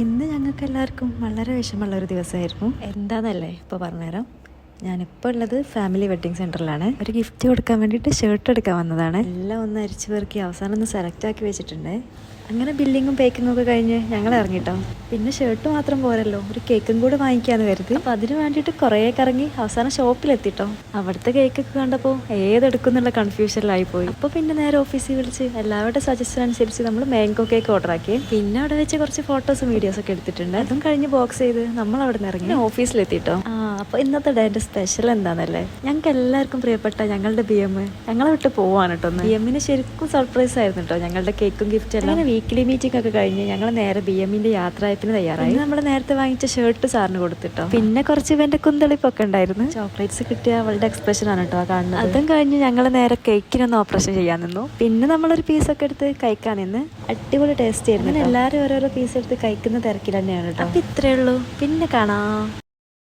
ഇന്ന് ഞങ്ങൾക്ക് എല്ലാവർക്കും വളരെ വിഷമമുള്ള ഒരു ദിവസമായിരുന്നു. എന്താണെന്നല്ലേ ഇപ്പോൾ പറഞ്ഞുതരാം ഞാനിപ്പോൾ ഉള്ളത് ഫാമിലി വെഡ്ഡിങ് സെന്ററിലാണ് ഒരു ഗിഫ്റ്റ് കൊടുക്കാൻ വേണ്ടിയിട്ട് ഷർട്ട് എടുക്കാൻ വന്നതാണ്. എല്ലാം ഒന്ന് അരിച്ചു പെറുക്കി അവസാനം ഒന്ന് സെലക്ട് ആക്കി വെച്ചിട്ടുണ്ട്. അങ്ങനെ ബില്ലിങ്ങും പേക്കിങ്ങും ഒക്കെ കഴിഞ്ഞ് ഞങ്ങൾ ഇറങ്ങിട്ടോ. പിന്നെ ഷർട്ട് മാത്രം പോരല്ലോ. ഒരു കേക്കും കൂടെ വാങ്ങിക്കാന്ന് കരുതി. അപ്പം അതിന് വേണ്ടിയിട്ട് കുറേ കറങ്ങി അവസാനം ഷോപ്പിലെത്തിട്ടോ അവിടുത്തെ കേക്കൊക്കെ കണ്ടപ്പോൾ ഏതെടുക്കുന്നുള്ള കൺഫ്യൂഷനിലായി പോയി. അപ്പോൾ പിന്നെ നേരെ ഓഫീസിൽ വിളിച്ച് എല്ലാവരുടെ സജഷൻ അനുസരിച്ച് നമ്മൾ മാംഗോ കേക്ക് ഓർഡർ ആക്കി. പിന്നെ അവിടെ വെച്ച് കുറച്ച് ഫോട്ടോസും വീഡിയോസൊക്കെ എടുത്തിട്ടുണ്ട്. അതും കഴിഞ്ഞ് ബോക്സ് ചെയ്ത് നമ്മൾ അവിടെ നിന്ന് ഇറങ്ങി ഓഫീസിലെത്തിട്ടോ ആ അപ്പോൾ ഇന്നത്തെ ഡേന്റെ സ്പെഷ്യൽ എന്താണെന്നല്ലേ ഞങ്ങൾക്ക് എല്ലാവർക്കും പ്രിയപ്പെട്ട ഞങ്ങളുടെ ബി എം ഞങ്ങളെ വിട്ട് പോവാണ് കേട്ടോ ബി എമ്മിന് ശരിക്കും സർപ്രൈസ് ആയിരുന്നു കേട്ടോ ഞങ്ങളുടെ കേക്കും ഗിഫ്റ്റ് എല്ലാം. വീക്കിലി മീറ്റിംഗ് ഒക്കെ കഴിഞ്ഞ് ഞങ്ങൾ നേരെ ബി എമ്മിന്റെ യാത്രയപ്പിന് തയ്യാറായി. നമ്മൾ നേരത്തെ വാങ്ങിച്ച ഷർട്ട് സാറിന് കൊടുത്തിട്ടോ. പിന്നെ കുറച്ച് ഇവന്റെ കുന്തളിപ്പൊക്കെ ഉണ്ടായിരുന്നു. ചോക്ലേറ്റ്സ് കിട്ടിയ അവളുടെ എക്സ്പ്രഷൻ ആണ് കേട്ടോ ആ കാണുന്നത്. അതും കഴിഞ്ഞ് ഞങ്ങൾ നേരെ കേക്കിനൊന്ന് ഓപ്പറേഷൻ ചെയ്യാൻ നിന്നു. പിന്നെ നമ്മളൊരു ഒക്കെ എടുത്ത് കഴിക്കാൻ നിന്ന് അടിപൊളി ടേസ്റ്റ് ആയിരുന്നു എല്ലാവരും ഓരോരോ പീസ് എടുത്ത് കഴിക്കുന്ന തിരക്കിൽ തന്നെയാണ് കേട്ടോ അപ്പൊ ഇത്രയേ ഉള്ളൂ. പിന്നെ കാണാം.